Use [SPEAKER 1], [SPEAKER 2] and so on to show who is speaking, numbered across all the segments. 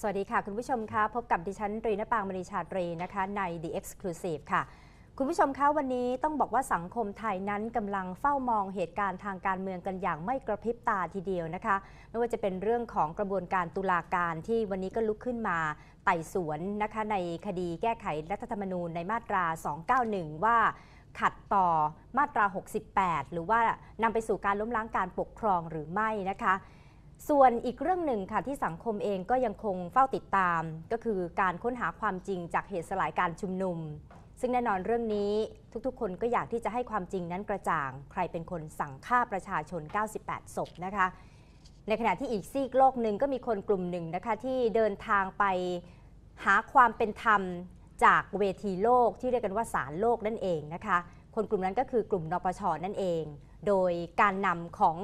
[SPEAKER 1] สวัสดีค่ะ คุณผู้ชมคะพบกับดิฉันตรีนปางมณีชาตรีนะคะใน The Exclusive ค่ะ คุณผู้ชมคะวันนี้ต้องบอกว่าสังคมไทยนั้นกำลังเฝ้ามองเหตุการณ์ทางการเมืองกันอย่างไม่กระพริบตาทีเดียวนะคะ ไม่ว่าจะเป็นเรื่องของกระบวนการตุลาการที่วันนี้ก็ลุกขึ้นมาไต่สวนนะคะในคดีแก้ไขรัฐธรรมนูญในมาตรา 291 ว่าขัดต่อมาตรา 68 หรือว่านำไปสู่การล้มล้างการปกครองหรือไม่นะคะ ส่วนอีกเรื่องหนึ่งค่ะที่สังคมเองก็ยังคงเฝ้าติดตาม ก็คือการค้นหาความจริงจากเหตุสลายการชุมนุม ซึ่งแน่นอนเรื่องนี้ทุกๆ คนก็อยากที่จะให้ความจริงนั้นกระจ่าง ใครเป็นคนสั่งฆ่าประชาชน 98 ศพนะคะ ในขณะที่อีกซีกโลกหนึ่งก็มีคนกลุ่มหนึ่งนะคะที่เดินทางไปหาความเป็นธรรมจากเวทีโลกที่เรียกกันว่าศาลโลกนั่นเองนะคะ คนกลุ่มนั้นก็คือกลุ่มนปชนั่นเอง โดยการนำของ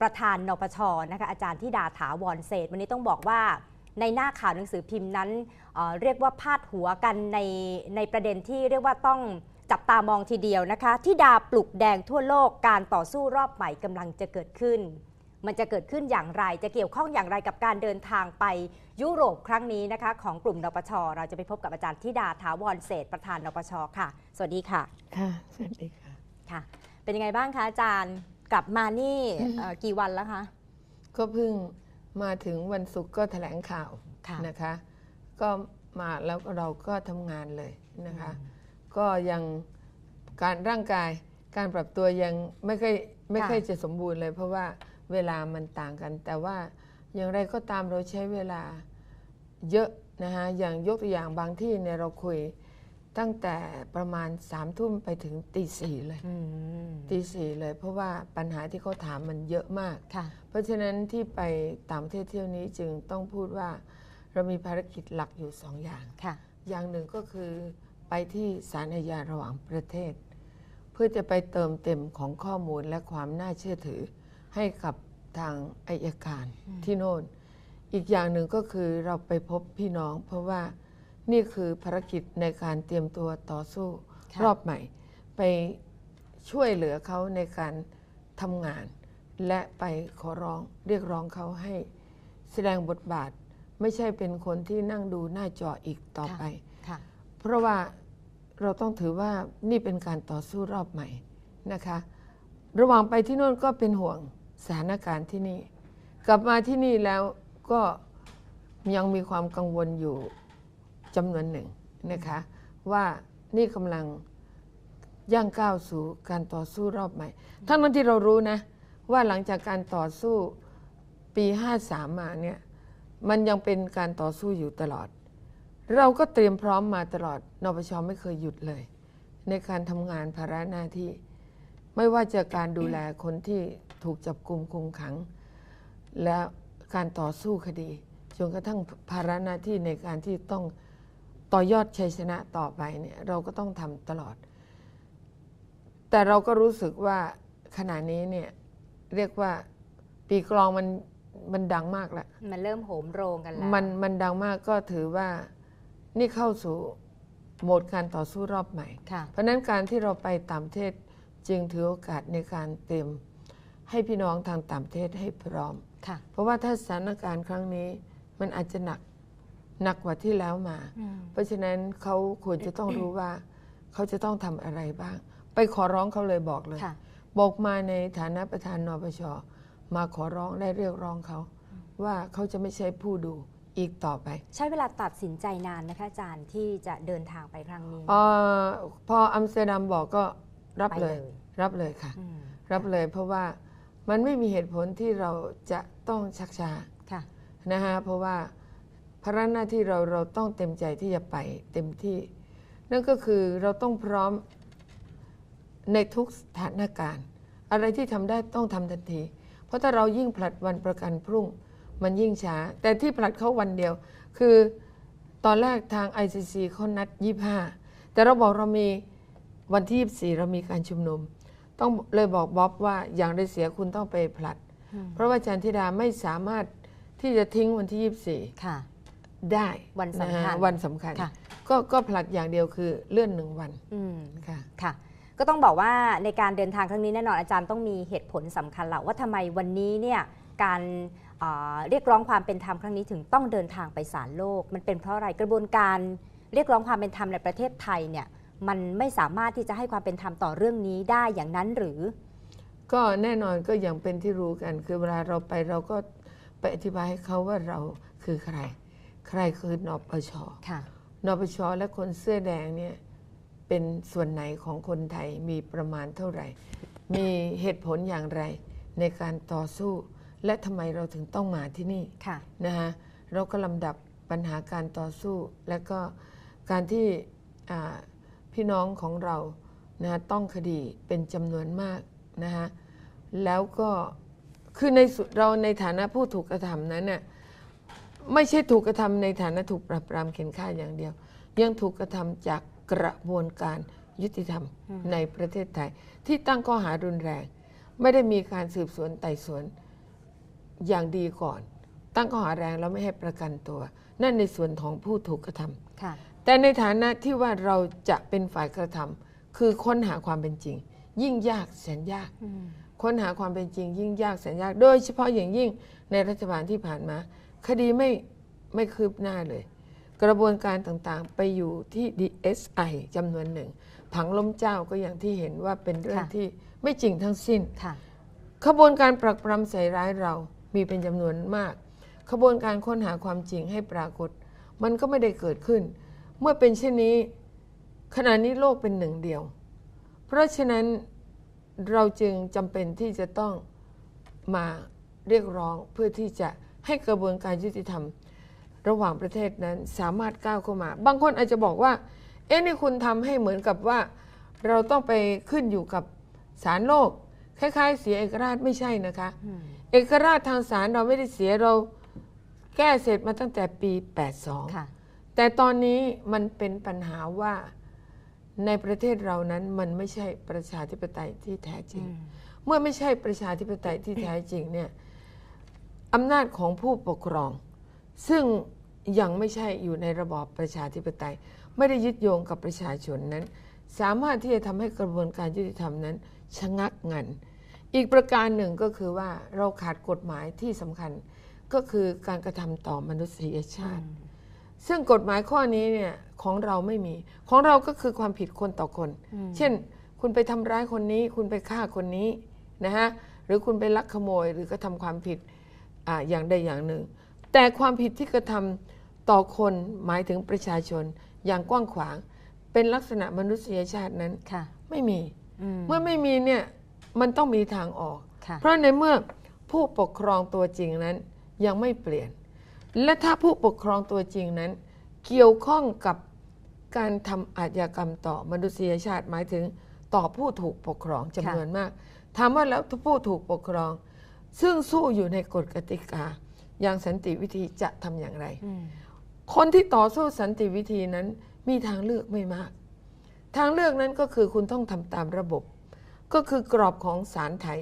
[SPEAKER 1] ประธานนปชนะคะอาจารย์ที่ดาถาวรเศรษฐ์วันนี้ต้องบอกว่าในหน้าข่าวหนังสือพิมพ์นั้นเอ่อเรียกว่าพาดหัวกันในในประเด็นที่เรียกว่าต้องจับตามองทีเดียวนะคะที่ดาปลุกแดงทั่วโลกการต่อสู้รอบใหม่กำลังจะเกิดขึ้น มันจะเกิดขึ้นอย่างไร จะเกี่ยวข้องอย่างไรกับการเดินทางไปยุโรปครั้งนี้นะคะของกลุ่มนปช เราจะไปพบกับอาจารย์ธิดาถาวรเศรษฐ์ประธานนปชค่ะ สวัสดีค่ะ
[SPEAKER 2] ค่ะ สวัสดีค่ะ
[SPEAKER 1] ค่ะ เป็นยังไงบ้างคะอาจารย์ กลับมานี่เอ่อกี่วันแล้วคะ
[SPEAKER 2] ก็เพิ่งมาถึงวันศุกร์ก็แถลงข่าว
[SPEAKER 1] ค่ะ
[SPEAKER 2] นะคะ ก็มาแล้วเราก็ทำงานเลยนะคะ ก็ยังการร่างกายการปรับตัวยังไม่ค่อยไม่ค่อยจะสมบูรณ์เลย เพราะว่าเวลามันต่างกัน แต่ว่าอย่างไรก็ตามเราใช้เวลาเยอะนะคะอย่างยกตัวอย่างบางที่เนี่ยเราคุย ตั้งแต่ประมาณสามทุ่มไปถึงตีสี่เลย
[SPEAKER 1] อืม
[SPEAKER 2] ตีสี่เลย เพราะว่าปัญหาที่เขาถามมันเยอะมาก
[SPEAKER 1] ค่ะ
[SPEAKER 2] เพราะฉะนั้นที่ไปต่างประเทศเที่ยวนี้จึงต้องพูดว่า เรามีภารกิจหลักอยู่สองอย่าง
[SPEAKER 1] ค่ะ
[SPEAKER 2] อย่างหนึ่งก็คือไปที่ศาลอาญาระหว่างประเทศ เพื่อจะไปเติมเต็มของข้อมูลและความน่าเชื่อถือ ให้กับทางอายการที่โน่น อีกอย่างหนึ่งก็คือเราไปพบพี่น้อง เพราะว่า นี่คือภารกิจในการเตรียมตัวต่อสู้
[SPEAKER 1] ค่ะ
[SPEAKER 2] รอบใหม่ ไปช่วยเหลือเขาในการทำงาน และไปขอร้องเรียกร้องเขาให้แสดงบทบาท ไม่ใช่เป็นคนที่นั่งดูหน้าจออีกต่อไป
[SPEAKER 1] ค่ะ
[SPEAKER 2] เพราะว่าเราต้องถือว่านี่เป็นการต่อสู้รอบใหม่นะคะ ระหว่างไปที่โน่นก็เป็นห่วงสถานการณ์ที่นี่ กลับมาที่นี่แล้วก็ยังมีความกังวลอยู่ จำนวนหนึ่งนะคะว่านี่กำลังย่างก้าวสู่การต่อสู้รอบใหม่ ทั้งนั้นที่เรารู้นะ ว่าหลังจากการต่อสู้ปี 53 มาเนี่ยมันยังเป็นการต่อสู้อยู่ตลอด เราก็เตรียมพร้อมมาตลอดนปชไม่เคยหยุดเลย ในการทำงานภาระหน้าที่ ไม่ว่าจะการดูแลคนที่ถูกจับกลุ่มคุมขัง และการต่อสู้คดีจนกระทั่งภาระหน้าที่ในการที่ต้อง ต่อยอดชัยชนะต่อไปเนี่ยเราก็ต้องทำตลอด แต่เราก็รู้สึกว่าขณะนี้เนี่ยเรียกว่าปีกลองมันมันดังมากแล้ว
[SPEAKER 1] มันเริ่มโหมโรงกันแล้ว
[SPEAKER 2] มันมันดังมากก็ถือว่านี่เข้าสู่โหมดการต่อสู้รอบใหม่
[SPEAKER 1] ค่ะ
[SPEAKER 2] เพราะฉะนั้นการที่เราไปต่างประเทศจึงถือโอกาสในการเตรียมให้พี่น้องทางต่างประเทศให้พร้อม
[SPEAKER 1] ค่ะ
[SPEAKER 2] เพราะว่าถ้าสถานการณ์ครั้งนี้มันอาจจะหนัก หนักกว่าที่แล้วมา
[SPEAKER 1] อืม
[SPEAKER 2] เพราะฉะนั้นเขาควรจะต้องรู้ว่าเขาจะต้องทำอะไรบ้าง ไปขอร้องเขาเลยบอกเลย
[SPEAKER 1] ค่ะ
[SPEAKER 2] บอกมาในฐานะประธานนปชมาขอร้องและเรียกร้องเขา ว่าเขาจะไม่ใช่ผู้ดูอีกต่อไป
[SPEAKER 1] ใช้เวลาตัดสินใจนานไหมคะอาจารย์ที่จะเดินทางไปครั้งนี้
[SPEAKER 2] พอพออัมสเตอร์ดัมบอกก็รับ
[SPEAKER 1] ไป
[SPEAKER 2] เล
[SPEAKER 1] เลยย
[SPEAKER 2] รับเลยค่ะ
[SPEAKER 1] อืม
[SPEAKER 2] รับเลยเพราะว่ามันไม่มีเหตุผลที่เราจะต้องชักช้า
[SPEAKER 1] ค่ะ
[SPEAKER 2] นะฮะเพราะว่า ภาระหน้าที่เราเราต้องเต็มใจที่จะไปเต็มที่ นั่นก็คือเราต้องพร้อมในทุกสถานการณ์ อะไรที่ทำได้ต้องทำทันที เพราะถ้าเรายิ่งผลัดวันประกันพรุ่ง มันยิ่งช้า แต่ที่ผลัดเขาวันเดียว คือตอนแรกทาง ICC เขานัด 25 แต่เราบอกเรามีวันที่ 24 เรามีการชุมนุม ต้องเลยบอกบ๊อบว่าอย่างไรเสียคุณต้องไปผลัด เพราะว่าจันทิดาไม่สามารถที่จะทิ้งวันที่
[SPEAKER 1] ค่ะ
[SPEAKER 2] 24 ได้
[SPEAKER 1] วันสำคัญะ
[SPEAKER 2] ฮะวันสำคัญ
[SPEAKER 1] ค่ะ
[SPEAKER 2] ก็ก็ผลัดอย่างเดียวคือเลื่อนหนึ่งวัน
[SPEAKER 1] อืม
[SPEAKER 2] ค่ะ
[SPEAKER 1] ค่ะ ก็ต้องบอกว่าในการเดินทางครั้งนี้แน่นอนอาจารย์ต้องมีเหตุผลสำคัญแหละว่าทำไมวันนี้เนี่ยการอ่าเรียกร้องความเป็นธรรมครั้งนี้ถึงต้องเดินทางไปศาลโลก มันเป็นเพราะอะไรกระบวนการเรียกร้องความเป็นธรรมในประเทศไทยเนี่ยมันไม่สามารถที่จะให้ความเป็นธรรมต่อเรื่องนี้ได้อย่างนั้นหรือ
[SPEAKER 2] ก็แน่นอนก็อย่างเป็นที่รู้กัน คือเวลาเราไปเราก็ไปอธิบายให้เขาว่าเราคือใคร ใครคือนปช
[SPEAKER 1] ค่ะ
[SPEAKER 2] นปชและคนเสื้อแดงเนี่ยเป็นส่วนไหนของคนไทยมีประมาณเท่าไหร่ มีเหตุผลอย่างไรในการต่อสู้ และทำไมเราถึงต้องมาที่นี่
[SPEAKER 1] ค่ะ
[SPEAKER 2] นะฮะเราก็ลำดับปัญหาการต่อสู้ และก็การที่อ่าพี่น้องของเรานะฮะต้องคดีเป็นจำนวนมากนะฮะแล้วก็คือในสุดเราในฐานะผู้ถูกกระทำนั้นน่ะ ไม่ใช่ถูกกระทำในฐานะถูกปรับปรามเข็นฆ่าอย่างเดียว ยังถูกกระทำจากกระบวนการยุติธรรมในประเทศไทย ที่ตั้งข้อหารุนแรง ไม่ได้มีการสืบสวนไต่สวนอย่างดีก่อน ตั้งข้อหาแรงแล้วไม่ให้ประกันตัว นั่นในส่วนของผู้ถูกกระทำ
[SPEAKER 1] ค่ะ
[SPEAKER 2] แต่ในฐานะที่ว่าเราจะเป็นฝ่ายกระทำคือค้นหาความเป็นจริง ยิ่งยากแสนยาก
[SPEAKER 1] อืม
[SPEAKER 2] ค้นหาความเป็นจริง ยิ่งยากแสนยาก โดยเฉพาะอย่างยิ่งในรัฐบาลที่ผ่านมา คดีไม่ไม่คืบหน้าเลย กระบวนการต่างๆ ไปอยู่ที่ DSI จำนวนหนึ่ง ผังล้มเจ้าก็อย่างที่เห็นว่าเป็นเรื่อง
[SPEAKER 1] ค่ะ
[SPEAKER 2] ที่ไม่จริงทั้งสิ้น
[SPEAKER 1] ค่ะ
[SPEAKER 2] ขบวนการปรักปรำใส่ร้ายเรามีเป็นจำนวนมาก ขบวนการค้นหาความจริงให้ปรากฏ มันก็ไม่ได้เกิดขึ้น เมื่อเป็นเช่นนี้ ขณะนี้โลกเป็นหนึ่งเดียว เพราะฉะนั้นเราจึงจำเป็นที่จะต้องมาเรียกร้องเพื่อที่จะ ให้กระบวนการยุติธรรม ระหว่างประเทศนั้นสามารถก้าวเข้ามา บางคนอาจจะบอกว่า เอ๊ะนี่คุณทำให้เหมือนกับว่า เราต้องไปขึ้นอยู่กับศาลโลก คล้ายๆ เสียเอกราชไม่ใช่นะคะ
[SPEAKER 1] อืม
[SPEAKER 2] เอกราชทางศาลเราไม่ได้เสียเราแก้เสร็จมาตั้งแต่ปี 82
[SPEAKER 1] ค่ะ
[SPEAKER 2] แต่ตอนนี้มันเป็นปัญหาว่าในประเทศเรานั้นมันไม่ใช่ประชาธิปไตยที่แท้จริง
[SPEAKER 1] อืม
[SPEAKER 2] เมื่อไม่ใช่ประชาธิปไตยที่แท้จริงเนี่ย อำนาจของผู้ปกครอง ซึ่งยังไม่ใช่อยู่ในระบอบประชาธิปไตย ไม่ได้ยึดโยงกับประชาชนนั้น สามารถที่จะทำให้กระบวนการยุติธรรมนั้น ชะงักงัน อีกประการหนึ่งก็คือว่าเราขาดกฎหมายที่สำคัญก็คือการกระทำต่อมนุษยชาติ ซึ่งกฎหมายข้อนี้เนี่ยของเราไม่มี ของเราก็คือความผิดคนต่อคน เช่น คุณไปทำร้ายคนนี้ คุณไปฆ่าคนนี้นะฮะหรือคุณไปลักขโมยหรือกระทำความผิด อาอย่างใดอย่างหนึ่ง แต่ความผิดที่กระทำต่อคนหมายถึงประชาชนอย่างกว้างขวาง เป็นลักษณะมนุษยชาตินั้น
[SPEAKER 1] ค่ะ
[SPEAKER 2] ไม่มี
[SPEAKER 1] อืม
[SPEAKER 2] เมื่อไม่มีเนี่ยมันต้องมีทางออก
[SPEAKER 1] ค่ะ
[SPEAKER 2] เพราะในเมื่อผู้ปกครองตัวจริงนั้นยังไม่เปลี่ยน และถ้าผู้ปกครองตัวจริงนั้น เกี่ยวข้องกับการทำอาชญากรรมต่อมนุษยชาติหมายถึงต่อผู้ถูกปกครองจำนวนมากถามว่าแล้วผู้ถูกปกครอง ซึ่งสู้อยู่ในกฎกติกา อย่างสันติวิธีจะทำอย่างไร
[SPEAKER 1] อืม
[SPEAKER 2] คนที่ต่อสู้สันติวิธีนั้นมีทางเลือกไม่มาก ทางเลือกนั้นก็คือคุณต้องทำตามระบบ ก็คือกรอบของศาลไทย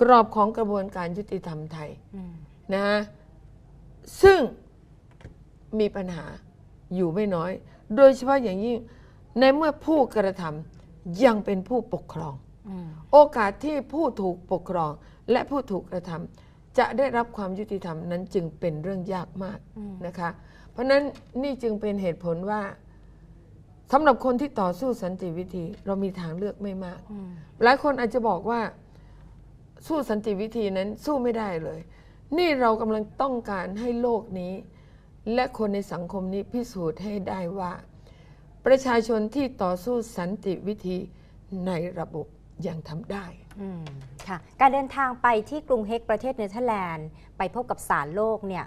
[SPEAKER 2] กรอบของกระบวนการยุติธรรมไทย
[SPEAKER 1] อืม
[SPEAKER 2] นะฮะซึ่งมีปัญหาอยู่ไม่น้อย โดยเฉพาะอย่างยิ่งในเมื่อผู้กระทำยังเป็นผู้ปกครอง
[SPEAKER 1] อืม
[SPEAKER 2] โอกาสที่ผู้ถูกปกครอง และผู้ถูกกระทำจะได้รับความยุติธรรมนั้นจึงเป็นเรื่องยากมาก
[SPEAKER 1] อืม
[SPEAKER 2] นะคะ เพราะฉะนั้นนี่จึงเป็นเหตุผลว่าสำหรับคนที่ต่อสู้สันติวิธี เรามีทางเลือกไม่มาก
[SPEAKER 1] อืม
[SPEAKER 2] หลายคนอาจจะบอกว่าสู้สันติวิธีนั้นสู้ไม่ได้เลย นี่เรากำลังต้องการให้โลกนี้ และคนในสังคมนี้พิสูจน์ให้ได้ว่า ประชาชนที่ต่อสู้สันติวิธีในระบบยังทำได้
[SPEAKER 1] อืม ค่ะการเดินทางไปที่กรุงเฮกประเทศเนเธอร์แลนด์ ไปพบกับศาลโลกเนี่ย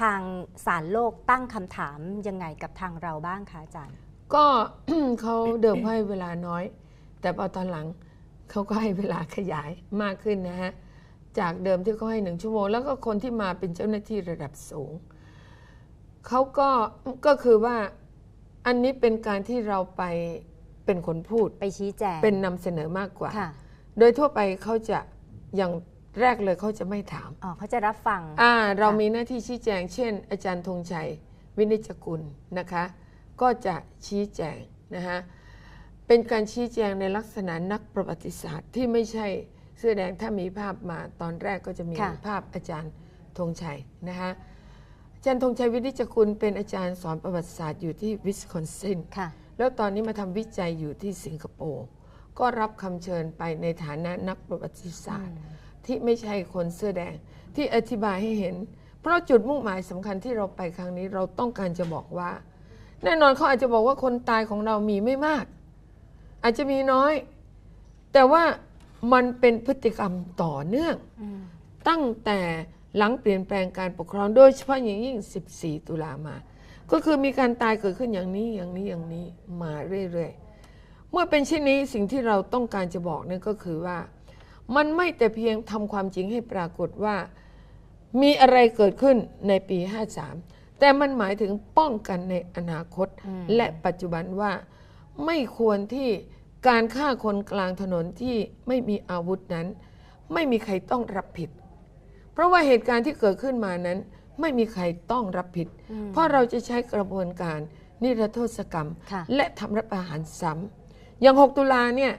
[SPEAKER 1] ทางศาลโลกตั้งคำถามยังไงกับทางเราบ้างคะอาจารย์
[SPEAKER 2] ก็เขาเดิมให้เวลาน้อย แต่พอตอนหลังเขาก็ให้เวลาขยายมากขึ้นนะฮะจากเดิมที่เขาให้หนึ่งชั่วโมง แล้วก็คนที่มาเป็นเจ้าหน้าที่ระดับสูงเขาก็ก็คือว่าอันนี้เป็นการที่เราไปเป็นคนพูด
[SPEAKER 1] ไปชี้แจง
[SPEAKER 2] เป็นนำเสนอมากกว่า
[SPEAKER 1] ค่ะ
[SPEAKER 2] โดยทั่วไปเขาจะอย่างแรกเลยเขาจะไม่ถาม
[SPEAKER 1] อ๋อเขาจะรับฟัง
[SPEAKER 2] อ่าเรา
[SPEAKER 1] ค่ะ
[SPEAKER 2] มีหน้าที่ชี้แจง เช่น อาจารย์ธงชัย วินิจจกุลนะคะ ก็จะชี้แจงนะฮะเป็นการชี้แจงในลักษณะนักประวัติศาสตร์ที่ไม่ใช่เสื้อแดงถ้ามีภาพมาตอนแรกก็จะมี
[SPEAKER 1] ค่ะ
[SPEAKER 2] ภาพอาจารย์ธงชัยนะคะอาจารย์ธงชัยวินิจกุลเป็นอาจารย์สอนประวัติศาสตร์อยู่ที่วิสคอนซิน
[SPEAKER 1] ค่ะ
[SPEAKER 2] แล้วตอนนี้มาทำวิจัยอยู่ที่สิงคโปร์ ก็รับคำเชิญไปในฐานะนักประวัติศาสตร์ ที่ไม่ใช่คนเสื้อแดงที่อธิบายให้เห็น เพราะจุดมุ่งหมายสำคัญที่เราไปครั้งนี้เราต้องการจะบอกว่า แน่นอนเขาอาจจะบอกว่าคนตายของเรามีไม่มาก อาจจะมีน้อย แต่ว่ามันเป็นพฤติกรรมต่อเนื่อง ตั้งแต่หลังเปลี่ยนแปลงการปกครองโดยเฉพาะอย่างยิ่ง 14 ตุลามา ก็คือมีการตายเกิดขึ้นอย่างนี้อย่างนี้อย่างนี้มาเรื่อยๆ เมื่อเป็นเช่นนี้สิ่งที่เราต้องการจะบอกนั่นก็คือว่า มันไม่แต่เพียงทำความจริงให้ปรากฏว่า มีอะไรเกิดขึ้นในปี 53 แต่มันหมายถึงป้องกันในอนาคต และปัจจุบันว่าไม่ควรที่การฆ่าคนกลางถนนที่ไม่มีอาวุธนั้น ไม่มีใครต้องรับผิด เพราะว่าเหตุการณ์ที่เกิดขึ้นมานั้น ไม่มีใครต้องรับผิด เพราะเราจะใช้กระบวนการนิรโทษกรรม
[SPEAKER 1] ค่ะ
[SPEAKER 2] และทำรัฐประหารซ้ำ อย่าง 6 ตุลาเนี่ย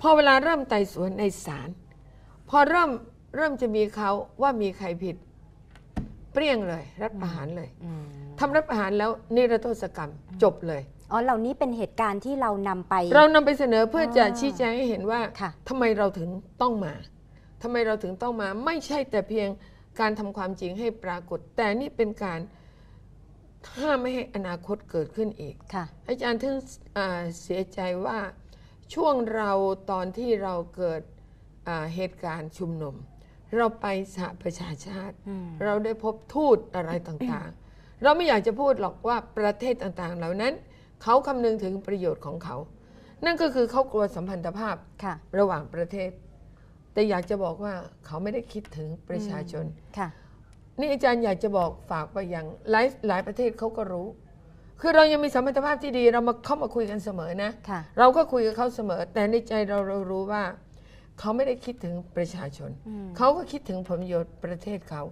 [SPEAKER 2] พอเวลาเริ่มไต่สวนในศาลพอเริ่มเริ่มจะมีเขาว่ามีใครผิด เปรี้ยงเลย รัฐประหารเลย
[SPEAKER 1] อืม
[SPEAKER 2] ทำรัฐประหารแล้วนิรโทษกรรมจบเลย
[SPEAKER 1] อ๋อเหล่านี้เป็นเหตุการณ์ที่เรานำไป
[SPEAKER 2] เรานำไปเสนอเพื่อจะ
[SPEAKER 1] อ่า
[SPEAKER 2] ชี้แจงให้เห็นว่า
[SPEAKER 1] ค่ะ
[SPEAKER 2] ทำไมเราถึงต้องมาทำไมเราถึงต้องมา ไม่ใช่แต่เพียงการทำความจริงให้ปรากฏ แต่นี่เป็นการ ห้ามไม่ให้อนาคตเกิดขึ้นอีก
[SPEAKER 1] ค่ะ
[SPEAKER 2] อาจารย์ถึงอ่าเสียใจว่าช่วงเราตอนที่เราเกิดอ่าเหตุการณ์ชุมนุม เราไปสหประชาชาติ
[SPEAKER 1] อืม
[SPEAKER 2] เราได้พบทูตอะไรต่างๆ เราไม่อยากจะพูดหรอกว่าประเทศต่างๆ เหล่านั้น เขาคำนึงถึงประโยชน์ของเขา นั่นก็คือเขากลัวสัมพันธภาพ
[SPEAKER 1] ค่ะ
[SPEAKER 2] ระหว่างประเทศ แต่อยากจะบอกว่าเขาไม่ได้คิดถึงประชาชน
[SPEAKER 1] ค่ะ
[SPEAKER 2] นี่อาจารย์อยากจะบอกฝากไปยังหลายหลายประเทศเขาก็รู้ คือเรายังมีสัมพันธภาพที่ดีเรามาเข้ามาคุยกันเสมอนะ
[SPEAKER 1] ค่ะ
[SPEAKER 2] เราก็คุยกับเขาเสมอ แต่ในใจเราเรารู้ว่า เขาไม่ได้คิดถึงประชาชน เขาก็คิดถึงผลประโยชน์ประเทศเขา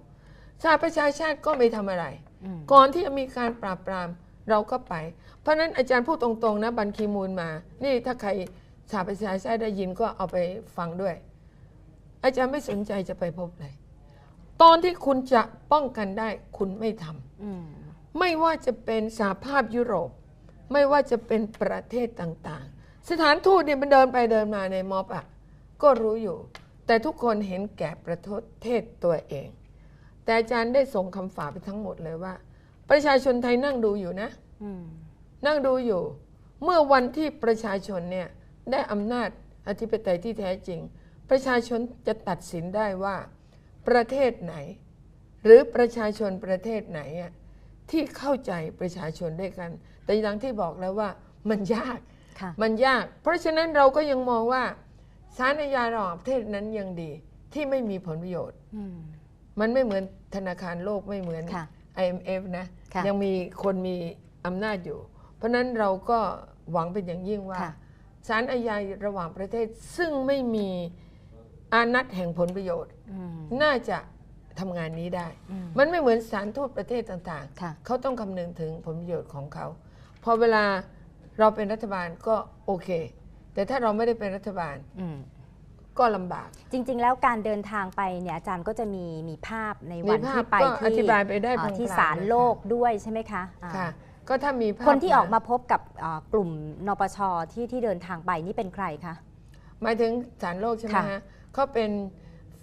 [SPEAKER 2] สหประชาชาติก็ไม่ทำอะไร
[SPEAKER 1] อืม
[SPEAKER 2] ก่อนที่จะมีการปราบปรามเราก็ไป เพราะฉะนั้นอาจารย์พูดตรงๆนะบันคีมูลมา นี่ถ้าใครสหประชาชาติได้ยินก็เอาไปฟังด้วย อาจารย์ไม่สนใจจะไปพบเลย ตอนที่คุณจะป้องกันได้คุณไม่ทำ
[SPEAKER 1] อืม
[SPEAKER 2] ไม่ว่าจะเป็นสหภาพยุโรป ไม่ว่าจะเป็นประเทศต่างๆ สถานทูตเนี่ยมันเดินไปเดินมาในม็อบอะก็รู้อยู่ แต่ทุกคนเห็นแก่ประเทศตัวเอง แต่อาจารย์ได้ส่งคำฝากไปทั้งหมดเลยว่า ประชาชนไทยนั่งดูอยู่นะ
[SPEAKER 1] อืม
[SPEAKER 2] นั่งดูอยู่ เมื่อวันที่ประชาชนเนี่ยได้อำนาจอธิปไตยที่แท้จริง ประชาชนจะตัดสินได้ว่า ประเทศไหน หรือประชาชนประเทศไหนอะที่เข้าใจประชาชนด้วยกัน แต่อย่างที่บอกแล้วว่ามันยาก
[SPEAKER 1] ค่ะ
[SPEAKER 2] มันยาก เพราะฉะนั้นเราก็ยังมองว่าสารอาญาระหว่างประเทศนั้นยังดี ที่ไม่มีผลประโยชน์
[SPEAKER 1] อืม
[SPEAKER 2] มันไม่เหมือนธนาคารโลกไม่เหมือน
[SPEAKER 1] ค่ะ
[SPEAKER 2] IMF นะ
[SPEAKER 1] ค่ะ
[SPEAKER 2] ยังมีคนมีอำนาจอยู่ เพราะฉะนั้นเราก็หวังเป็นอย่างยิ่งว่า
[SPEAKER 1] ค่ะ
[SPEAKER 2] ศาลอาญาระหว่างประเทศซึ่งไม่มี อานัตแห่งผลประโยชน์
[SPEAKER 1] อืม
[SPEAKER 2] น่าจะทำงานนี้ได้
[SPEAKER 1] อืม
[SPEAKER 2] มันไม่เหมือนศาลทูตประเทศต่าง
[SPEAKER 1] ค่ะ
[SPEAKER 2] ๆเขาต้องคำนึงถึงผลประโยชน์ของเขา พอเวลาเราเป็นรัฐบาลก็โอเค แต่ถ้าเราไม่ได้เป็นรัฐบาล
[SPEAKER 1] อืม
[SPEAKER 2] ก็ลำบาก
[SPEAKER 1] จริง ๆ แล้วการเดินทางไปเนี่ยอาจารย์ก็จะมีมีภาพในวัน
[SPEAKER 2] มีภาพ
[SPEAKER 1] ที่ไป
[SPEAKER 2] ก็
[SPEAKER 1] ที่
[SPEAKER 2] อธิบายไปได้
[SPEAKER 1] เอ่อ
[SPEAKER 2] พลางๆ
[SPEAKER 1] ที่ศาล
[SPEAKER 2] นะคะ
[SPEAKER 1] โลกด้วยใช่ไหมคะอ่า
[SPEAKER 2] ค่ะก็ถ้ามีภาพ
[SPEAKER 1] คนที่ออกมาพบกับเอ่อกลุ่มนปชที่ที่เดินทางไปนี่เป็นใครคะ
[SPEAKER 2] หมายถึงศาลโลกใช่ไหม
[SPEAKER 1] ค่ะ
[SPEAKER 2] ฮะเขาเป็น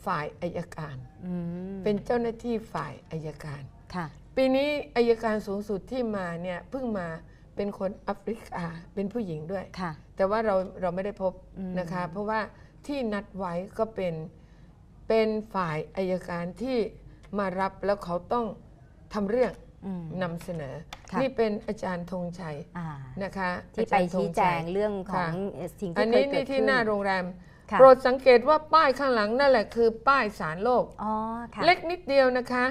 [SPEAKER 2] ฝ่ายอายการ
[SPEAKER 1] อืม
[SPEAKER 2] เป็นเจ้าหน้าที่ฝ่ายอายการ
[SPEAKER 1] ค่ะ
[SPEAKER 2] ปีนี้อายการสูงสุดที่มาเนี่ยเพิ่งมาเป็นคนแอฟริกาเป็นผู้หญิงด้วย
[SPEAKER 1] ค่ะ
[SPEAKER 2] แต่ว่าเราเราไม่ได้พบ
[SPEAKER 1] อืม
[SPEAKER 2] นะคะ เพราะว่าที่นัดไว้ก็เป็นเป็นฝ่ายอายการที่มารับแล้วเขาต้องทำเรื่อง
[SPEAKER 1] อืม
[SPEAKER 2] นำเสนอ
[SPEAKER 1] ค่ะ
[SPEAKER 2] นี่เป็นอาจารย์ธงชัย
[SPEAKER 1] อ่า
[SPEAKER 2] นะคะ
[SPEAKER 1] ที่
[SPEAKER 2] อา
[SPEAKER 1] ไป
[SPEAKER 2] จารย์ธ
[SPEAKER 1] ชี้
[SPEAKER 2] ง
[SPEAKER 1] แจ
[SPEAKER 2] ชั
[SPEAKER 1] ง
[SPEAKER 2] ย
[SPEAKER 1] เรื่องของ
[SPEAKER 2] ค่ะ
[SPEAKER 1] สิ่ง
[SPEAKER 2] อั
[SPEAKER 1] ที่
[SPEAKER 2] น
[SPEAKER 1] เค
[SPEAKER 2] นี้
[SPEAKER 1] ยเกิ
[SPEAKER 2] นี่
[SPEAKER 1] ด
[SPEAKER 2] ที่
[SPEAKER 1] ขึ้น
[SPEAKER 2] หน้าโรงแรม
[SPEAKER 1] ค่ะ
[SPEAKER 2] โปรดสังเกตว่าป้ายข้างหลังนั่นแหละคือป้ายสารโลก
[SPEAKER 1] อ๋อค่ะ
[SPEAKER 2] เล็กนิดเดียวนะคะ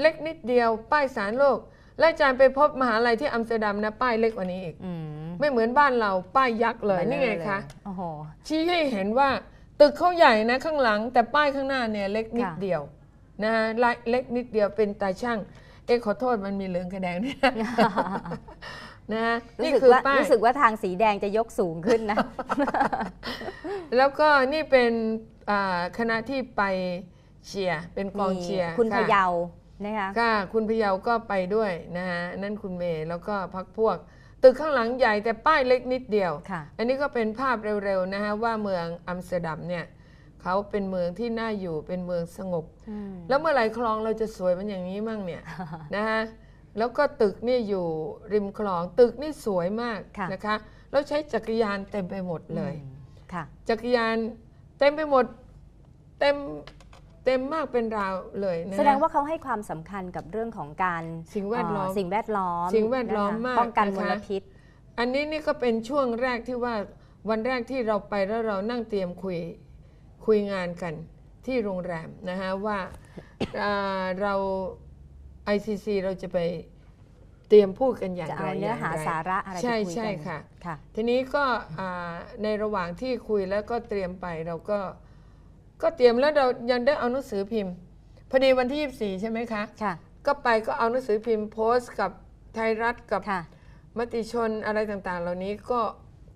[SPEAKER 2] เล็กนิดเดียวป้ายสารโลก และอาจารย์ไปพบมหาลัยที่อัมสเตอร์ดัมนะป้ายเล็กกว่านี้อีก
[SPEAKER 1] อืม
[SPEAKER 2] ไม่เหมือนบ้านเราป้ายยักษ์เลยนี่ไงคะ
[SPEAKER 1] โอ้โห
[SPEAKER 2] ชี้ให้เห็นว่าตึกเขาใหญ่นะข้างหลัง แต่ป้ายข้างหน้าเนี่ยเล็กนิด
[SPEAKER 1] ค่ะ
[SPEAKER 2] เดียวนะฮะลายเล็กนิดเดียวเป็นตาช่าง เอ๊ะขอโทษมันมีเหลืองกระแดงด้วยนะนะฮะ
[SPEAKER 1] รู้
[SPEAKER 2] นี่
[SPEAKER 1] สึก
[SPEAKER 2] คือ
[SPEAKER 1] ว่า
[SPEAKER 2] ป้าย
[SPEAKER 1] รู้สึกว่าทางสีแดงจะยกสูงขึ้นนะ
[SPEAKER 2] แล้วก็นี่เป็นอ่าคณะที่ไปเชียร์เป็นกองเชียร์
[SPEAKER 1] มีคุณพะะเยานะคะ
[SPEAKER 2] ค่ะคุณพะเยาก็ไปด้วยนะฮะนั่นคุณเมย์แล้วก็พักพวก ตึกข้างหลังใหญ่แต่ป้ายเล็กนิดเดียว
[SPEAKER 1] ค่ะ
[SPEAKER 2] อันนี้ก็เป็นภาพเร็วๆนะฮะว่าเมืองอัมสเตอร์ดัมเนี่ย เขาเป็นเมืองที่น่าอยู่เป็นเมืองสงบ
[SPEAKER 1] อืม
[SPEAKER 2] แล้วเมื่อไหร่คลองเราจะสวยมันอย่างนี้มั่งเนี่ยนะฮะแล้วก็ตึกนี่อยู่ริมคลองตึกนี่สวยมาก
[SPEAKER 1] ค่ะ
[SPEAKER 2] นะคะแล้วใช้จักรยานเต็มไปหมดเลย
[SPEAKER 1] อืมค่ะ
[SPEAKER 2] จักรยานเต็มไปหมดเต็มเต็มมากเป็นราวเลยนะฮะ
[SPEAKER 1] แสดงว่าเขาให้ความสำคัญกับเรื่องของการ
[SPEAKER 2] สิ่งแวดล้อม
[SPEAKER 1] เสิ่งแวดล้อม
[SPEAKER 2] สิ่งแวดล้อม
[SPEAKER 1] นะคะ
[SPEAKER 2] มาก
[SPEAKER 1] ป้องกัน
[SPEAKER 2] นะคะ
[SPEAKER 1] มลพิษ
[SPEAKER 2] อันนี้นี่ก็เป็นช่วงแรกที่ว่าวันแรกที่เราไปแล้วเรานั่งเตรียมคุย คุยงานกันที่โรงแรมนะฮะว่าอ่าเรา ICC เราจะไปเตรียมพูดกันอย่าง
[SPEAKER 1] จะ
[SPEAKER 2] ไร
[SPEAKER 1] เอาเนื้อหา
[SPEAKER 2] ย่งไร
[SPEAKER 1] สาระอะไรไป
[SPEAKER 2] ใช่
[SPEAKER 1] คุย
[SPEAKER 2] ใช่
[SPEAKER 1] กัน
[SPEAKER 2] ค่ะ
[SPEAKER 1] ค่ะ
[SPEAKER 2] ทีนี้ก็อ่าในระหว่างที่คุยแล้วก็เตรียมไปเราก็ก็เตรียมแล้วเรายังได้เอาหนังสือพิมพ์พอดีวันที่ 24 ใช่ไหมคะ
[SPEAKER 1] ค่ะ
[SPEAKER 2] ก็ไปก็เอาหนังสือพิมพ์โพสต์กับไทยรัฐกับ
[SPEAKER 1] ค่ะ
[SPEAKER 2] มติชนอะไรต่างๆ เหล่านี้ก็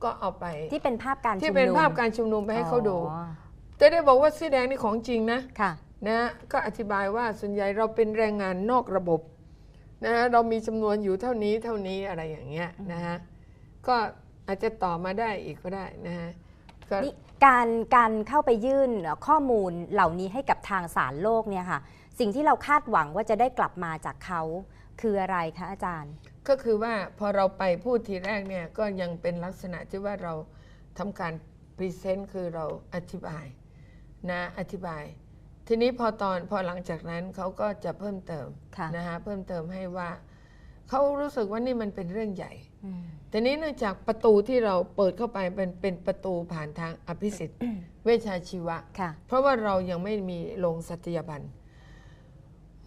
[SPEAKER 2] ก็เอาไป
[SPEAKER 1] ที่เป็นภาพการ
[SPEAKER 2] ที่
[SPEAKER 1] ชุม
[SPEAKER 2] เป็น
[SPEAKER 1] นุม
[SPEAKER 2] ภาพการชุมนุมไปให้เขาดู
[SPEAKER 1] อ๋อ
[SPEAKER 2] จะได้บอกว่าเสื้อแดงนี่ของจริงนะ
[SPEAKER 1] ค่ะ
[SPEAKER 2] นะก็อธิบายว่าส่วนใหญ่เราเป็นแรงงานนอกระบบนะฮะเรามีจำนวนอยู่เท่านี้เท่านี้อะไรอย่างเงี้ยนะฮะก็อาจจะต่อมาได้อีกก็ได้นะฮะก็
[SPEAKER 1] นี่การการเข้าไปยื่นข้อมูลเหล่านี้ให้กับทางศาลโลกเนี่ยค่ะ สิ่งที่เราคาดหวังว่าจะได้กลับมาจากเขาคืออะไรคะอาจารย์
[SPEAKER 2] ก็คือว่าพอเราไปพูดทีแรกเนี่ยก็ยังเป็นลักษณะที่ว่าเราทำการพรีเซนต์คือเราอธิบาย นะอธิบาย ทีนี้พอตอนพอหลังจากนั้นเขาก็จะเพิ่มเติม
[SPEAKER 1] ค่ะ
[SPEAKER 2] นะฮะเพิ่มเติมให้ว่าเขารู้สึกว่านี่มันเป็นเรื่องใหญ่
[SPEAKER 1] อืม
[SPEAKER 2] แต่นี้เนื่องจากประตูที่เราเปิดเข้าไปเป็นเป็นประตูผ่านทางอภิสิทธิ์ เวชชาชีวะ
[SPEAKER 1] ค่ะ
[SPEAKER 2] เพราะว่าเรายังไม่มีลงสัตยาบัน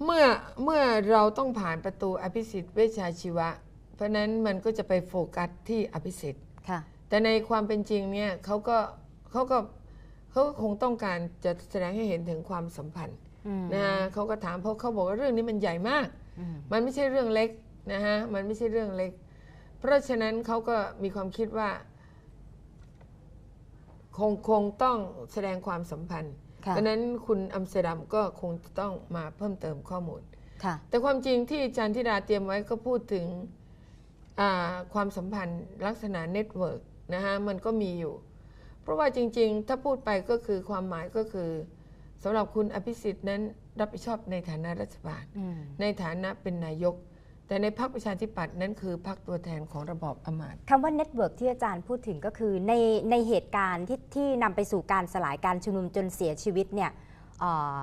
[SPEAKER 2] เมื่อเมื่อเราต้องผ่านประตูอภิสิทธิ์เวชชาชีวะ เพราะฉะนั้นมันก็จะไปโฟกัสที่อภิสิทธิ์
[SPEAKER 1] ค่ะ
[SPEAKER 2] แต่ในความเป็นจริงเนี่ยเขาก็เขาก็ เขาก็คงต้องการจะแสดงให้เห็นถึงความสัมพันธ์
[SPEAKER 1] อืม
[SPEAKER 2] นะฮะเขาก็ถามเพราะเขาบอกว่าเรื่องนี้มันใหญ่มาก
[SPEAKER 1] อืม
[SPEAKER 2] มันไม่ใช่เรื่องเล็กนะฮะมันไม่ใช่เรื่องเล็ก เพราะฉะนั้นเขาก็มีความคิดว่า คงคงต้องแสดงความสัมพันธ์
[SPEAKER 1] ค่ะ
[SPEAKER 2] เพราะฉะนั้นคุณอัมสเตอร์ดัมก็คงจะต้องมาเพิ่มเติมข้อมูล
[SPEAKER 1] ค่ะ
[SPEAKER 2] แต่ความจริงที่จันทิดาเตรียมไว้ก็พูดถึงอ่าความสัมพันธ์ลักษณะเน็ตเวิร์กนะฮะมันก็มีอยู่ เพราะว่าจริง ๆ ถ้าพูดไปก็คือความหมายก็คือสำหรับคุณอภิสิทธิ์นั้นรับผิดชอบในฐานะรัฐบาล
[SPEAKER 1] อืม
[SPEAKER 2] ในฐานะเป็นนายก แต่ในพรรคประชาธิปัตย์นั้นคือพรรคตัวแทนของระบอบอำมาตย์
[SPEAKER 1] คำว่าเน็ตเวิร์กที่อาจารย์พูดถึงก็คือในในเหตุการณ์ที่ที่นำไปสู่การสลายการชุมนุมจนเสียชีวิตเนี่ยเอ่อ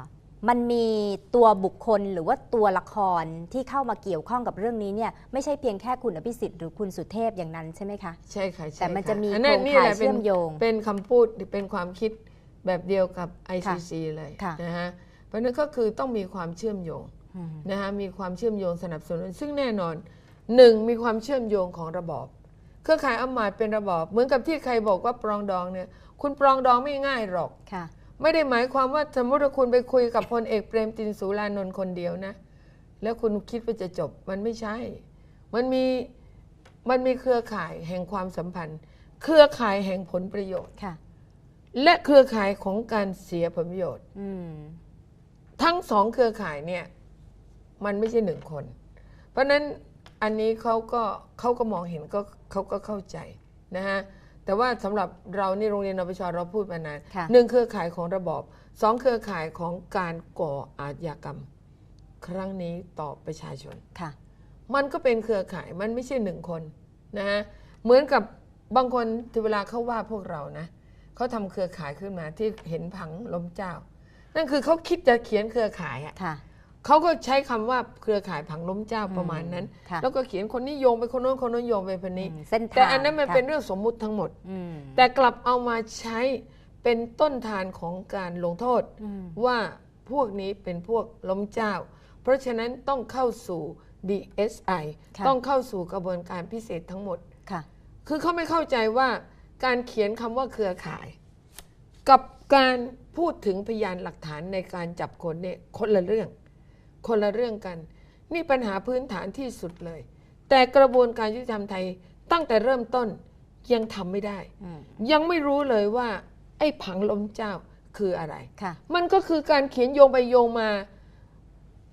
[SPEAKER 1] มันมีตัวบุคคลหรือว่าตัวละครที่เข้ามาเกี่ยวข้องกับเรื่องนี้เนี่ยไม่ใช่เพียงแค่คุณอภิสิทธิ์หรือคุณสุเทพอย่างนั้นใช่ไหมคะ
[SPEAKER 2] ใช่ค่ะใช่
[SPEAKER 1] แต่มันจะมี
[SPEAKER 2] ค่
[SPEAKER 1] โครง
[SPEAKER 2] นี่
[SPEAKER 1] ข่าย
[SPEAKER 2] แหละป็น
[SPEAKER 1] เชื่อมโยง
[SPEAKER 2] เป็นคำพูดเป็นความคิดแบบเดียวกับ ICC เลย
[SPEAKER 1] ค่ะ
[SPEAKER 2] นะฮะเพราะฉะนั้นก็คือต้องมีความเชื่อมโยง
[SPEAKER 1] อืม
[SPEAKER 2] นะฮะมีความเชื่อมโยงสนับสนุน ซึ่งแน่นอนหนึ่งมีความเชื่อมโยงของระบอบ เครือข่ายอำมาตย์เป็นระบอบ เหมือนกับที่ใครบอกว่าปรองดองเนี่ยคุณปรองดองไม่ง่ายหรอก
[SPEAKER 1] ค่ะ
[SPEAKER 2] ไม่ได้หมายความว่าสมมติว่าคุณไปคุยกับพลเอกเปรมตินสุรานนท์คนเดียวนะ แล้วคุณคิดว่าจะจบมันไม่ใช่ มันมีมันมีเครือข่ายแห่งความสัมพันธ์ เครือข่ายแห่งผลประโยชน์
[SPEAKER 1] ค่ะ
[SPEAKER 2] และเครือข่ายของการเสียผลประโยชน์
[SPEAKER 1] อืม
[SPEAKER 2] ทั้งสองเครือข่ายเนี่ย มันไม่ใช่หนึ่งคน เพราะฉะนั้นอันนี้เขาก็เขาก็มองเห็นก็เขาก็เข้าใจนะฮะ แต่ว่าสำหรับเรานี่โรงเรียนนปชเราพูดมานาน
[SPEAKER 1] ค่ะ
[SPEAKER 2] หนึ่งเครือข่ายของระบอบสองเครือข่ายของการก่ออาชญากรรม ครั้งนี้ต่อประชาชน
[SPEAKER 1] ค่ะ
[SPEAKER 2] มันก็เป็นเครือข่ายมันไม่ใช่หนึ่งคนนะฮะเหมือนกับบางคนที่เวลาเขาว่าพวกเรานะเขาทำเครือข่ายขึ้นมาที่เห็นผังล้มเจ้า นั่นคือเขาคิดจะเขียนเครือข่ายอะ
[SPEAKER 1] ค่ะ
[SPEAKER 2] เขาก็ใช้คำว่าเครือข่ายผังล้มเจ้าประมาณนั้น
[SPEAKER 1] ค่ะ
[SPEAKER 2] แล้วก็เขียนคนนี้โยงไปคนโน้นคนโน้นโยงไปคนนี้
[SPEAKER 1] อืมเส้นทาง
[SPEAKER 2] แต่อันนั้นมัน
[SPEAKER 1] ค่ะ
[SPEAKER 2] เป็นเรื่องสมมุติทั้งหมด
[SPEAKER 1] อืม
[SPEAKER 2] แต่กลับเอามาใช้เป็นต้นทานของการลงโทษ
[SPEAKER 1] อืม
[SPEAKER 2] ว่าพวกนี้เป็นพวกล้มเจ้า เพราะฉะนั้นต้องเข้าสู่ DSI
[SPEAKER 1] ค่ะ
[SPEAKER 2] ต้องเข้าสู่กระบวนการพิเศษทั้งหมด
[SPEAKER 1] ค่ะ
[SPEAKER 2] คือเขาไม่เข้าใจว่าการเขียนคำว่าเครือข่าย กับการพูดถึงพยานหลักฐานในการจับคนเนี่ยคนละเรื่อง คนละเรื่องกัน นี่ปัญหาพื้นฐานที่สุดเลย แต่กระบวนการยุติธรรมไทยตั้งแต่เริ่มต้นยังทำไม่ได้
[SPEAKER 1] อืม
[SPEAKER 2] ยังไม่รู้เลยว่า ไอ้ผังล้มเจ้าคืออะไร
[SPEAKER 1] ค่ะ
[SPEAKER 2] มันก็คือการเขียนโยงไปโยงมา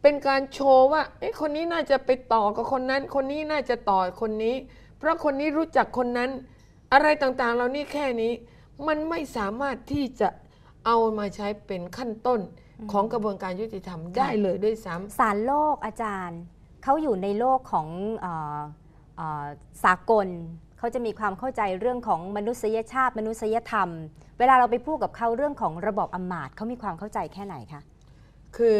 [SPEAKER 2] เป็นการโชว์ว่าเอ้คนนี้น่าจะไปต่อกับคนนั้น คนนี้น่าจะต่อคนนี้ เพราะคนนี้รู้จักคนนั้น อะไรต่างๆเรานี่แค่นี้ มันไม่สามารถที่จะ เอามาใช้เป็นขั้นต้นของกระบวนการยุติธรรมได้เลยด้วยซ้ำ
[SPEAKER 1] สารโลกอาจารย์เขาอยู่ในโลกของเออเออสากลเขาจะมีความเข้าใจเรื่องของมนุษยชาติ มนุษยธรรม เวลาเราไปพูดกับเขาเรื่องของระบอบอำมาตย์เขามีความเข้าใจแค่ไหนคะ
[SPEAKER 2] คือ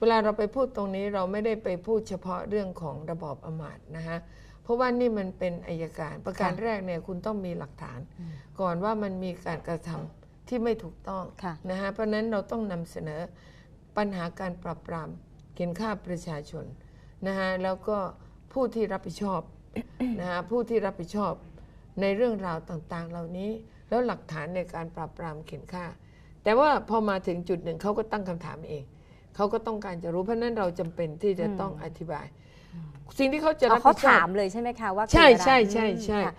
[SPEAKER 2] เวลาเราไปพูดตรงนี้เราไม่ได้ไปพูดเฉพาะเรื่องของระบอบอำมาตย์นะฮะเพราะว่านี่มันเป็นอายการ ประการ
[SPEAKER 1] ค่ะ
[SPEAKER 2] แรกเนี่ยคุณต้องมีหลักฐาน
[SPEAKER 1] อืม
[SPEAKER 2] ก่อนว่ามันมีการกระทำ ที่ไม่ถูกต้อง
[SPEAKER 1] ค่ะ
[SPEAKER 2] นะฮะเพราะฉะนั้นเราต้องนำเสนอปัญหาการปราบปรามเกินค่าประชาชนนะฮะแล้วก็ผู้ที่รับผิดชอบนะฮะผู้ที่รับผิดชอบในเรื่องราวต่างๆ เหล่านี้แล้วหลักฐานในการปราบปรามเขียนค่า แต่ว่าพอมาถึงจุดหนึ่งเขาก็ตั้งคำถามเอง เขาก็ต้องการจะรู้เพราะฉะนั้นเราจำเป็นที่จะต้องอธิบาย สิ่งที่เขาจะ
[SPEAKER 1] เอา
[SPEAKER 2] รับ
[SPEAKER 1] เขา
[SPEAKER 2] ผิดชอบ
[SPEAKER 1] ถามเลยใช่ไหมคะว่าคือ
[SPEAKER 2] ใช่
[SPEAKER 1] อะไร
[SPEAKER 2] ใช่ใช่ใช่
[SPEAKER 1] อืมค่ะ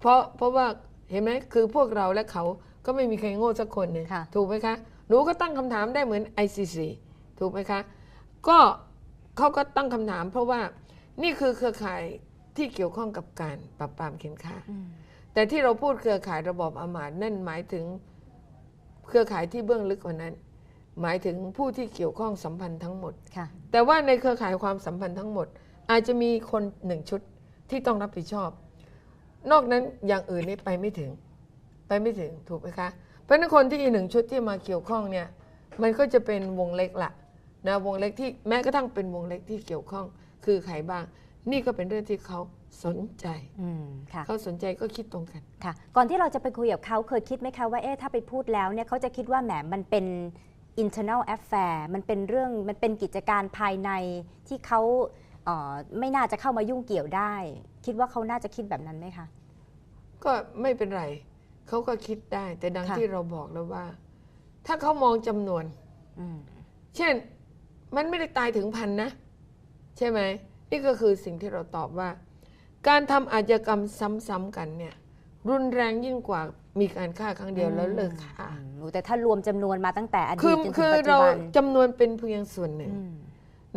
[SPEAKER 2] เพราะเพราะว่าเห็นไหมคือพวกเราและเขา ก็ไม่มีใครโง่สักคนหนึ่ง
[SPEAKER 1] ค่ะ
[SPEAKER 2] ถูกไหมคะ หนูก็ตั้งคำถามได้เหมือน ICC ถูกไหมคะ ก็เขาก็ตั้งคำถาม เพราะว่านี่คือเครือข่ายที่เกี่ยวข้องกับการปราบปรามเขียนค่า
[SPEAKER 1] อืม
[SPEAKER 2] แต่ที่เราพูดเครือข่ายระบอบอำมาตย์นั่นหมายถึงเครือข่ายที่เบื้องลึกกว่านั้น หมายถึงผู้ที่เกี่ยวข้องสัมพันธ์ทั้งหมด
[SPEAKER 1] ค่ะ
[SPEAKER 2] แต่ว่าในเครือข่ายความสัมพันธ์ทั้งหมด อาจจะมีคนหนึ่งชุดที่ต้องรับผิดชอบ นอกนั้นอย่างอื่นนี่ไปไม่ถึง ไปไม่ถึงถูกไหมคะ เพราะฉะนั้นคนที่อีกหนึ่งชุดที่มาเกี่ยวข้องเนี่ยมันก็จะเป็นวงเล็กละนะวงเล็กที่แม้กระทั่งเป็นวงเล็กที่เกี่ยวข้อง คือใครบ้าง นี่ก็เป็นเรื่องที่เขาสนใจ
[SPEAKER 1] อืมค่ะ
[SPEAKER 2] เขาสนใจก็คิดตรงกัน
[SPEAKER 1] ค่ะ ก่อนที่เราจะไปคุยกับเขาเคยคิดไหมคะว่าเอ๊ะถ้าไปพูดแล้วเนี่ยเขาจะคิดว่าแหมมันเป็น internal affair มันเป็นเรื่องมันเป็นกิจการภายในที่เขาเอ่อไม่น่าจะเข้ามายุ่งเกี่ยวได้ คิดว่าเขาน่าจะคิดแบบนั้นไหมคะ
[SPEAKER 2] ก็ไม่เป็นไร เขาก็คิดได้ แต่ดัง
[SPEAKER 1] ค่ะ
[SPEAKER 2] ที่เราบอกแล้วว่า ถ้าเขามองจำนวน
[SPEAKER 1] อืม
[SPEAKER 2] เช่น มันไม่ได้ตายถึงพันนะ ใช่ไหม นี่ก็คือสิ่งที่เราตอบว่า การทำอาชญากรรมซ้ำๆกันเนี่ย รุนแรงยิ่งกว่ามีการฆ่าครั้งเดียวแล้วเลิกฆ่า
[SPEAKER 1] อืมโอ้แต่ถ้ารวมจำนวนมาตั้งแต่อดี
[SPEAKER 2] คื
[SPEAKER 1] ต
[SPEAKER 2] อ
[SPEAKER 1] จนถึง
[SPEAKER 2] คือ
[SPEAKER 1] ปัจจุ
[SPEAKER 2] เรา
[SPEAKER 1] บัน
[SPEAKER 2] จำนวนเป็นเพียงส่วนหนึ่ง
[SPEAKER 1] อืม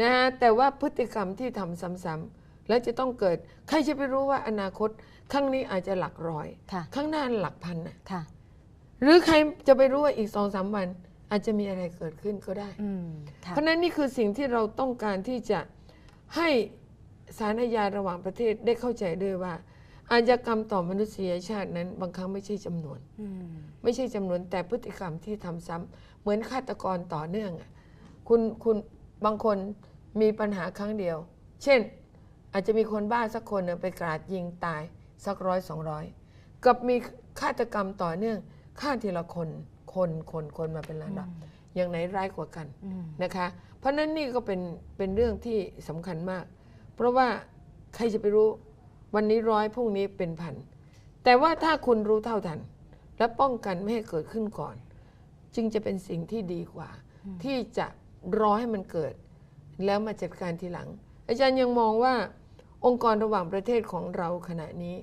[SPEAKER 2] นะฮะแต่ว่าพฤติกรรมที่ทำซ้ำๆ แล้วจะต้องเกิด ใครจะไปรู้ว่าอนาคตครั้งนี้อาจจะหลักร้อย
[SPEAKER 1] ค่ะ
[SPEAKER 2] ข้างหน้าหลักพันนะ
[SPEAKER 1] ค่ะ
[SPEAKER 2] หรือใครจะไปรู้ว่าอีกสองสามวัน อาจจะมีอะไรเกิดขึ้นก็ได้
[SPEAKER 1] อืมค่ะ
[SPEAKER 2] เพราะฉะนั้นนี่คือสิ่งที่เราต้องการที่จะให้สารอาญาระหว่างประเทศได้เข้าใจด้วยว่า อาชญากรรมต่อมนุษยชาตินั้น บางครั้งไม่ใช่จำนวน
[SPEAKER 1] อืม
[SPEAKER 2] ไม่ใช่จำนวนแต่พฤติกรรมที่ทำซ้ำเหมือนฆาตกรต่อเนื่องอะคุณคุณบางคนมีปัญหาครั้งเดียว เช่น อาจจะมีคนบ้าสักคนหนึ่งไปกราดยิงตายสักร้อยสองร้อยกับมีฆาตกรรมต่อเนื่องฆ่าทีละคนคนคนคนมาเป็นลำดับอย่างไหนร้ายกว่ากัน
[SPEAKER 1] อืม
[SPEAKER 2] นะคะ เพราะฉะนั้นนี่ก็เป็นเป็นเรื่องที่สำคัญมาก เพราะว่าใครจะไปรู้วันนี้ร้อยพรุ่งนี้เป็นพัน แต่ว่าถ้าคุณรู้เท่าทัน และป้องกันไม่ให้เกิดขึ้นก่อน จึงจะเป็นสิ่งที่ดีกว่า ที่จะรอให้มันเกิด แล้วมาจัดการทีหลัง อาจารย์ยังมองว่า องค์กรระหว่างประเทศของเราขณะนี้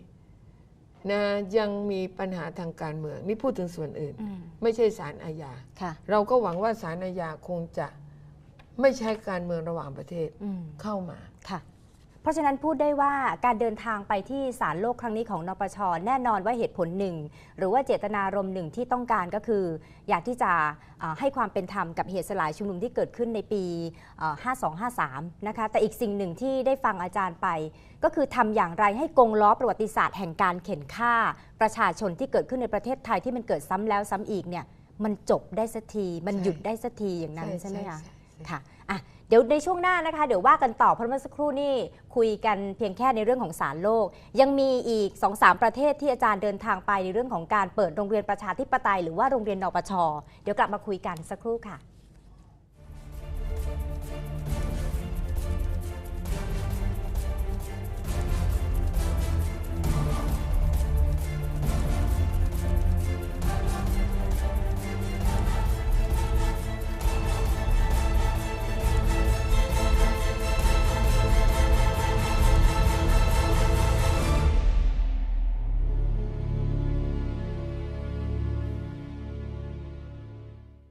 [SPEAKER 2] นะยังมีปัญหาทางการเมือง นี่พูดถึงส่วนอื่น
[SPEAKER 1] อืม
[SPEAKER 2] ไม่ใช่ศาลอาญา
[SPEAKER 1] ค่ะ
[SPEAKER 2] เราก็หวังว่าศาลอาญาคงจะไม่ใช้การเมืองระหว่างประเทศ
[SPEAKER 1] อืม
[SPEAKER 2] เข้ามา
[SPEAKER 1] ค่ะ เพราะฉะนั้นพูดได้ว่าการเดินทางไปที่ศาลโลกครั้งนี้ของนปชแน่นอนว่าเหตุผลหนึ่ง หรือว่าเจตนารมณ์หนึ่งที่ต้องการก็คือ อยากที่จะอ่าให้ความเป็นธรรมกับเหตุสลายชุมนุมที่เกิดขึ้นในปีอ่า5253 นะคะแต่อีกสิ่งหนึ่งที่ได้ฟังอาจารย์ไป ก็คือทำอย่างไรให้กงล้อประวัติศาสตร์แห่งการเข็นฆ่า ประชาชนที่เกิดขึ้นในประเทศไทยที่มันเกิดซ้ำแล้วซ้ำอีกเนี่ยมันจบได้สักที มัน
[SPEAKER 2] ใช่
[SPEAKER 1] หยุดได้สักทีอย่างนั้น
[SPEAKER 2] ใช่
[SPEAKER 1] ใช่ไหม
[SPEAKER 2] ใช่
[SPEAKER 1] คะ
[SPEAKER 2] ใช่ใช่
[SPEAKER 1] ค่ะอะ เดี๋ยวในช่วงหน้านะคะ เดี๋ยวว่ากันต่อเพราะเมื่อสักครู่นี่คุยกันเพียงแค่ในเรื่องของสารโลก ยังมีอีก 2-3 ประเทศที่อาจารย์เดินทางไปในเรื่องของการเปิดโรงเรียนประชาธิปไตยหรือว่าโรงเรียนนปช เดี๋ยวกลับมาคุยกันสักครู่ค่ะ